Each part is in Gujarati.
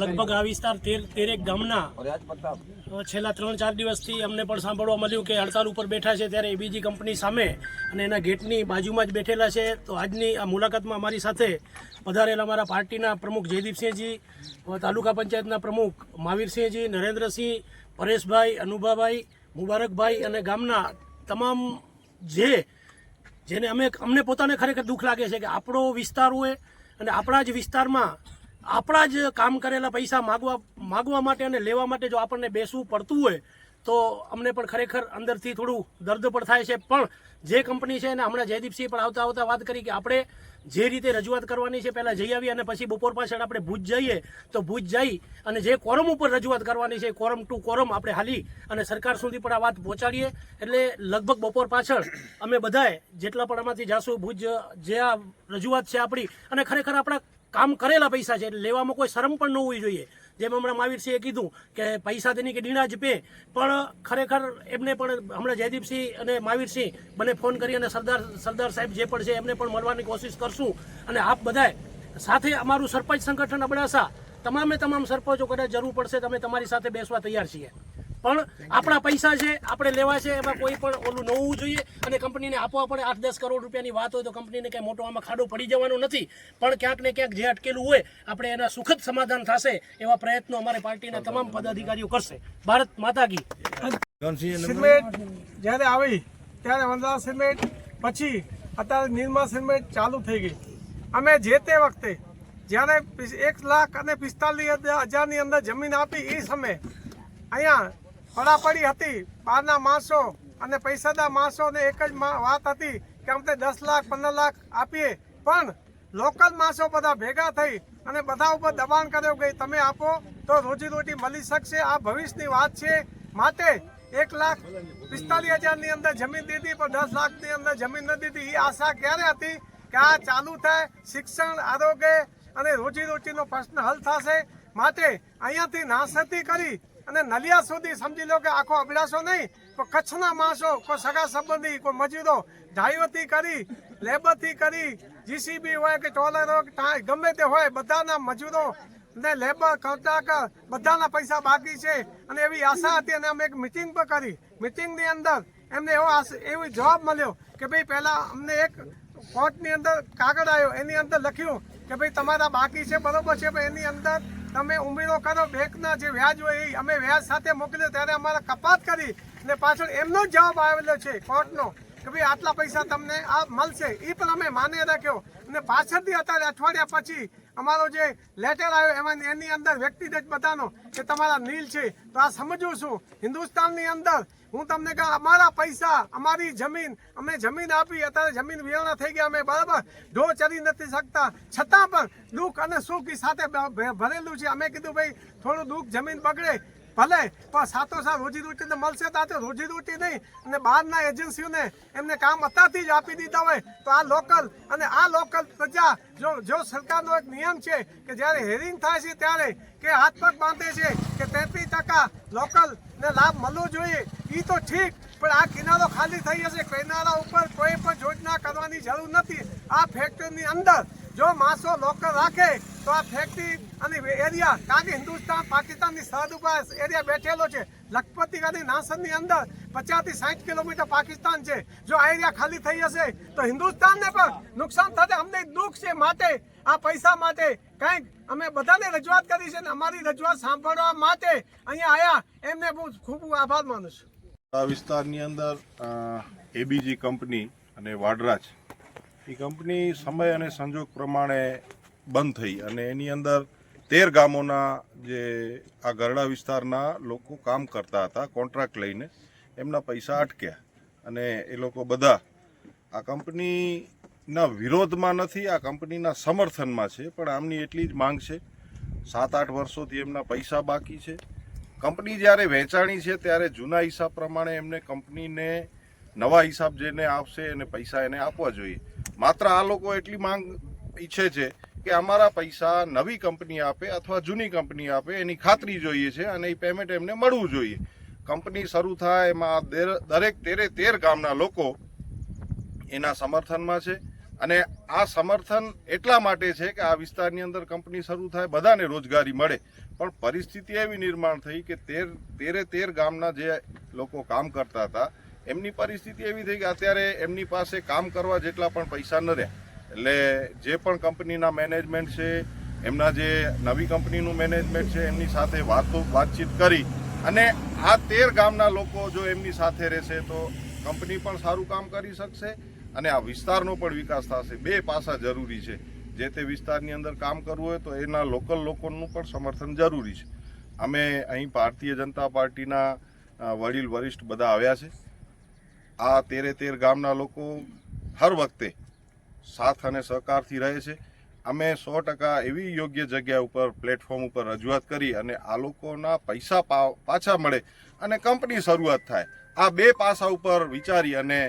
લગભગ આ વિસ્તાર તેર તેરેક ગામના. છેલ્લા ત્રણ ચાર દિવસથી અમને પણ સાંભળવા મળ્યું કે હડતાલ ઉપર બેઠા છે ત્યારે એબીજી કંપની સામે અને એના ગેટની બાજુમાં જ બેઠેલા છે. તો આજની આ મુલાકાતમાં અમારી સાથે પધારેલા અમારા પાર્ટીના પ્રમુખ જયદીપસિંહજી તાલુકા પંચાયતના પ્રમુખ મહાવીરસિંહજી નરેન્દ્રસિંહ પરેશભાઈ અનુભાભાઈ મુબારકભાઈ અને ગામના તમામ જે જેને અમે અમને પોતાને ખરેખર દુઃખ લાગે છે કે આપણો વિસ્તાર હોય અને આપણા જ વિસ્તારમાં આપણા જ કામ કરેલા પૈસા માગવા માગવા માટે અને લેવા માટે જો આપણને બેસવું પડતું હોય તો અમને પણ ખરેખર અંદરથી થોડું દર્દ પણ થાય છે. પણ જે કંપની છે એને હમણાં જયદીપસિંહ પણ આવતા આવતા વાત કરી કે આપણે જે રીતે રજૂઆત કરવાની છે, પહેલાં જઈ આવીએ અને પછી બપોર પાછળ આપણે ભુજ જઈએ, તો ભુજ જઈ અને જે કોરમ ઉપર રજૂઆત કરવાની છે કોરમ ટુ કોરમ આપણે હાલી અને સરકાર સુધી પણ આ વાત પહોંચાડીએ. એટલે લગભગ બપોર પાછળ અમે બધાએ જેટલા પણ આમાંથી જાશું ભુજ જે આ રજૂઆત છે આપણી અને ખરેખર આપણા કામ કરેલા પૈસા છે એટલે લેવામાં કોઈ શરમ પણ ન હોવી જોઈએ. જેમ હમણાં મહાવીરસિંહે કીધું કે પૈસા તેની કે ડીણા જ પે પણ ખરેખર એમને પણ હમણાં જયદીપસિંહ અને મહાવીરસિંહ બંને ફોન કરી અને સરદાર સરદાર સાહેબ જે પણ છે એમને પણ મળવાની કોશિશ કરશું. અને આપ બધાએ સાથે અમારું સરપંચ સંગઠન અબડાસા, તમામે તમામ સરપંચો કદાચ જરૂર પડશે, તમે તમારી સાથે બેસવા તૈયાર છીએ. પણ આપણા પૈસા છે, આપણે લેવા છે, એમાં કોઈ પણ ઓલું ન હોવું જોઈએ. અને કંપનીને આપવા પડે આઠ દસ કરોડ રૂપિયાની વાત હોય તો કંપનીને કંઈ મોટો આમાં ખાડો પડી જવાનો નથી. પણ ક્યાંક ને ક્યાંક જે અટકેલું હોય, આપણે એના સુખદ સમાધાન થશે એવા પ્રયત્નો અમારી પાર્ટીના તમામ પદાધિકારીઓ કરશે. ભારત માતા કી. સિમેન્ટ જ્યારે આવી, ત્યારે વંદા સિમેન્ટ પછી અત્યારે નિર્મા સિમેન્ટ ચાલુ થઈ ગઈ. અમે જે તે વખતે જ્યારે એક લાખ અને પિસ્તાલીસ હજારની અંદર જમીન આપી, એ સમયે અહીંયા પડાપડી હતી. બહારના માણસો અને પૈસાદાર માણસોને એક જ વાત હતી કે અમને દસ લાખ, પંદર લાખ આપીએ. પણ લોકલ માણસો બધા ભેગા થઈ અને બધા ઉપર દબાણ કર્યું કે તમે આપો તો રોજીરોટી મળી શકશે. આ ભવિષ્યની વાત છે. માટે એક લાખ પિસ્તાલીસ હજારની અંદર જમીન દીધી, પણ દસ લાખની અંદર જમીન ન દીધી. એ આશા ક્યારે હતી કે આ ચાલુ થાય? શિક્ષણ, આરોગ્ય અને રોજીરોટીનો પ્રશ્ન હલ થશે? માટે અહીંયાથી નાસતી કરી અને નલિયા સુધી સમજી લો કે આખો અભિલાષો નહીં, પણ કચ્છના માણસો, કોઈ સગા સંબંધી, કોઈ મજૂરો ઢાઈઓથી કરી, લેબરથી કરી જીસીબી હોય કે ટોલર હોય ગમે તે હોય, બધાના મજૂરો ને લેબર, કોન્ટ્રાક્ટર, બધાના પૈસા બાકી છે. અને એવી આશા હતી અને અમે એક મિટિંગ પણ કરી. મિટિંગની અંદર એમને એવો એવો જવાબ મળ્યો કે ભાઈ પહેલાં અમને એક કોર્ટની અંદર કાગળ આવ્યો. એની અંદર લખ્યું કે ભાઈ તમારા બાકી છે, બરોબર છે, પણ એની અંદર તમે ઉમેરો કરો, બેંકના જે વ્યાજ હોય એ અમે વ્યાજ સાથે મોકલ્યો ત્યારે અમારે કપાત કરી અને પાછળ એમનો જ જવાબ આવેલો છે કોર્ટનો કે ભાઈ આટલા પૈસા તમને આ મળશે. એ પણ અમે માને રાખ્યો. અને પાછળથી અત્યારે અઠવાડિયા પછી અમારો જે લેટર આવ્યો, એમાં એની અંદર વ્યક્તિગત બધાનો, કે તમારા નીલ છે, તો આ સમજવું છું. હિન્દુસ્તાનની અંદર, હું તમને કહું, અમારા પૈસા, અમારી જમીન, અમે જમીન આપી, અત્યારે જમીન વિહોણા થઈ ગયા, અમે બરાબર ઢો ચરી નથી શકતા. છતાં પણ દુઃખ અને સુખ સાથે ભરેલું છે. અમે કીધું, ભાઈ, થોડું દુઃખ જમીન બગડે ભલે, પણ સાથોસાથ રોજીરોટી તો મળશે તો રોજી રોટી નહીં. અને બહારના એજન્સીઓને એમને કામ અત્યારથી જ આપી દીધા હોય તો આ લોકલ અને આ લોકલ પ્રજા જો જો સરકારનો એક નિયમ છે કે જ્યારે હેરિંગ થાય છે ત્યારે કે હાથ પગ બાંધે છે કે તેત્રીસ ટકા લોકલને લાભ મળવો જોઈએ એ તો ઠીક, પણ આ કિનારો ખાલી થઈ જશે. કિનારા ઉપર કોઈ પણ યોજના કરવાની જરૂર નથી. આ ફેક્ટરીની અંદર જો માણસો લોકલ રાખે, તો આ ફેક્ટરી અને એરિયા કારણ કે હિન્દુસ્તાન, પાકિસ્તાનની સરહદ ઉપર એરિયા બેઠેલો છે. લખપતિ ગાંધી નાસરની અંદર પચાસથી સાઠ કિલોમીટર પાકિસ્તાન છે. જો આ એરિયા ખાલી થઈ જશે તો હિન્દુસ્તાનને પણ નુકસાન થશે. અમને દુઃખ છે માટે, આ પૈસા માટે. કંઈક અમે બધાને રજૂઆત કરી છે અને અમારી રજૂઆત સાંભળવા માટે અહીંયા આવ્યા એમને બહુ ખૂબ આભાર માનું છું. આ વિસ્તારની અંદર એબીજી કંપની અને વાડરાજ એ કંપની સમય અને સંજોગ પ્રમાણે બંધ થઈ અને એની અંદર તેર ગામોના જે આ ગરડા વિસ્તારના લોકો કામ કરતા હતા, કોન્ટ્રાક્ટ લઈને એમના પૈસા અટક્યા અને એ લોકો બધા આ કંપનીના વિરોધમાં નથી, આ કંપનીના સમર્થનમાં છે, પણ આમની એટલી જ માંગ છે. સાત આઠ વર્ષોથી એમના પૈસા બાકી છે. કંપની જ્યારે વેચાણી છે ત્યારે જૂના હિસાબ પ્રમાણે એમને કંપનીને નવા હિસાબ જેને આપશે એને પૈસા એને આપવા જોઈએ. માત્ર આ લોકો એટલી માંગ ઈચ્છે છે કે અમારા પૈસા નવી કંપની આપે અથવા જૂની કંપની આપે, એની ખાતરી જોઈએ છે અને એ પેમેન્ટ એમને મળવું જોઈએ. કંપની શરૂ થાય એમાં દેર- દરેક તેરે તેર ગામના લોકો એના સમર્થનમાં છે અને આ સમર્થન એટલા માટે છે કે આ વિસ્તારની અંદર કંપની શરૂ થાય, બધાને રોજગારી મળે. પણ પરિસ્થિતિ એવી નિર્માણ થઈ કે તેર, તેરે તેર ગામના જે લોકો કામ કરતા હતા એમની પરિસ્થિતિ એવી થઈ કે અત્યારે એમની પાસે કામ કરવા જેટલા પણ પૈસા ન રહ્યા. એટલે જે પણ કંપનીના મેનેજમેન્ટ છે, એમના જે નવી કંપનીનું મેનેજમેન્ટ છે, એમની સાથે વાતો, વાતચીત કરી અને આ તેર ગામના લોકો જો એમની સાથે રહેશે તો કંપની પણ સારું કામ કરી શકશે અને આ વિસ્તારનો પણ વિકાસ થશે. બે પાસા જરૂરી છે. જે તે વિસ્તારની અંદર કામ કરવું હોય તો એના લોકલ લોકોનું પણ સમર્થન જરૂરી છે. અમે અહીં ભારતીય જનતા પાર્ટીના વડીલ, વરિષ્ઠ બધા આવ્યા છે. આ તેરે તેર ગામના લોકો હર વખતે સાથ અને સહકારથી રહે છે. અમે સો ટકા એવી યોગ્ય જગ્યા ઉપર પ્લેટફોર્મ ઉપર રજૂઆત કરી અને આ લોકોના પૈસા પાછા મળે અને કંપની શરૂઆત થાય. આ બે પાસા ઉપર વિચારી અને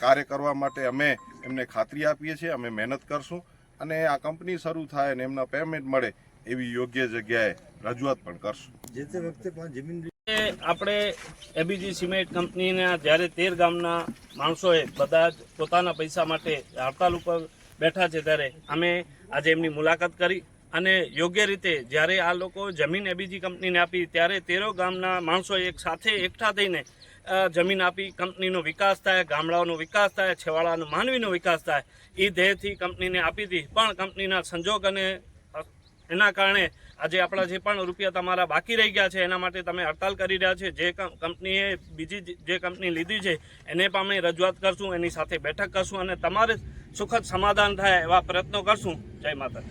કાર્ય કરવા માટે અમે એમને ખાતરી આપીએ છીએ, અમે મહેનત કરશું અને આ કંપની શરૂ થાય અને એમના પેમેન્ટ મળે એવી યોગ્ય જગ્યાએ રજૂઆત પણ કરશું. જે તે વખતે પણ જમીન આપણે એબીજી સિમેન્ટ કંપનીના જ્યારે તેર ગામના માણસોએ બધા જ પોતાના પૈસા માટે હડતાલ ઉપર બેઠા છે ત્યારે અમે આજે એમની મુલાકાત કરી અને યોગ્ય રીતે જ્યારે આ લોકો જમીન એબીજી કંપનીને આપી ત્યારે તેરો ગામના માણસો એક સાથે એકઠા થઈને જમીન આપી. કંપનીનો વિકાસ થાય, ગામડાઓનો વિકાસ થાય, છેવાડાનો માનવીનો વિકાસ થાય. એ ધ્યેયથી કંપનીને આપી હતી. પણ કંપનીના સંજોગ અને એના કારણે આજે આપણા જે પણ રૂપિયા તમારા બાકી રહી ગયા છે, એના માટે તમે હડતાલ કરી રહ્યા છે. જે કંપનીએ બીજી જે કંપની લીધી છે, એને પણ અમે રજૂઆત કરશું, એની સાથે બેઠક કરશું અને તમારે સુખદ સમાધાન થાય એવા પ્રયત્નો કરશું. જય માતા